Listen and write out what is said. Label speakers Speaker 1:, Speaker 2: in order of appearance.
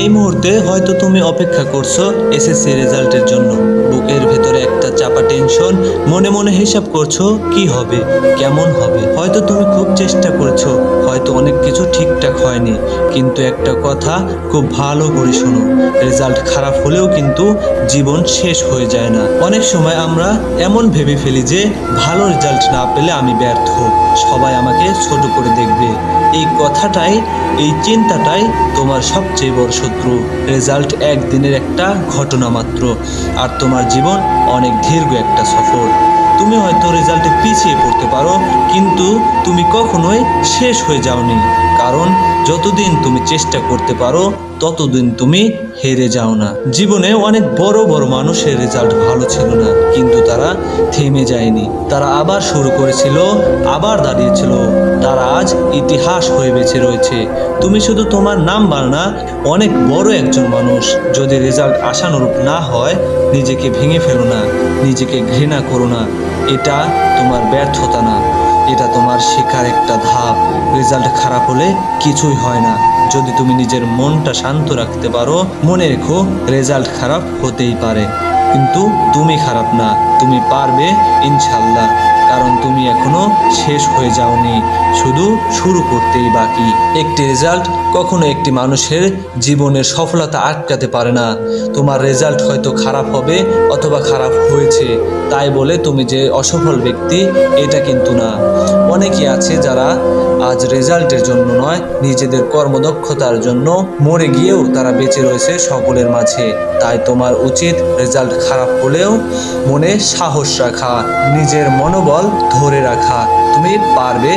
Speaker 1: এই মুহূর্তে হয়তো তুমি অপেক্ষা করছ এসএসসি রেজাল্টের জন্য। বুকের ভেতরে একটা চাপা টেনশন, মনে মনে হিসাব করছ, কি হবে, কেমন হবে? হয়তো তুমি খুব চেষ্টা করছ হয়তো অনেক কিছু ঠিকঠাক হয়নি। কিন্তু একটা কথা খুব ভালো করে শোনো, রেজাল্ট খারাপ হলেও কিন্তু জীবন শেষ হয়ে যায় না। অনেক সময় আমরা এমন ভেবে ফেলি যে, ভালো রেজাল্ট না পেলে আমি ব্যর্থ। সবাই আমাকে ছোট করে দেখবে। এই কথাটাই, এই চিন্তাটাই তোমার সবচেয়ে বড় শত্রু। রেজাল্ট একদিনের একটা ঘটনা মাত্র, আর তোমার জীবন অনেক দীর্ঘ একটা সফর। তুমি হয়তো রেজাল্টে পিছিয়ে পড়তে পারো কিন্তু তুমি কখনোই শেষ হয়ে যাওনি। কারণ যতদিন তুমি চেষ্টা করতে পারো, ততদিন তুমি হেরে যাও না। জীবনে অনেক বড় বড় মানুষের রেজাল্ট ভালো ছিল না, কিন্তু তারা থেমে যায়নি। তারা আবার শুরু করেছিল, আবার দাঁড়িয়েছিল। তারা আজ ইতিহাস হয়ে বেঁচে রয়েছে। তুমি শুধু তোমার নাম্বার না, অনেক বড় একজন মানুষ। যদি রেজাল্ট আশানুরূপ না হয়, নিজেকে ভেঙে ফেলো না, নিজেকে ঘৃণা করো না। এটা তোমার ব্যর্থতা না। তোমার শেখার একটা ধাপ। রেজাল্ট খারাপ হলে কিছুই হয় না। যদি তুমি নিজের মনটা শান্ত রাখতে পারো, মনে রেখো রেজাল্ট খারাপ হতেই পারে। কিন্তু তুমি খারাপ না, তুমি পারবে ইনশাল্লাহ কারণ তুমি এখনও শেষ হয়ে যাওনি, শুধু শুরু করতেই বাকি। একটি রেজাল্ট কখনো একটি মানুষের জীবনের সফলতা আটকাতে পারে না। তোমার রেজাল্ট হয়তো খারাপ হবে অথবা খারাপ হয়েছে। তাই বলে তুমি যে অসফল ব্যক্তি, এটা কিন্তু না। অনেকে আছে যারা আজ রেজাল্টের জন্য নয়, নিজেদের কর্মদক্ষতার জন্য মরে গিয়েও তারা বেঁচে রয়েছে সকলের মাঝে। তাই তোমার উচিত রেজাল্ট খারাপ হলেও মনে সাহস রাখা, নিজের মনোবল ধরে রাখা। তুমি পারবে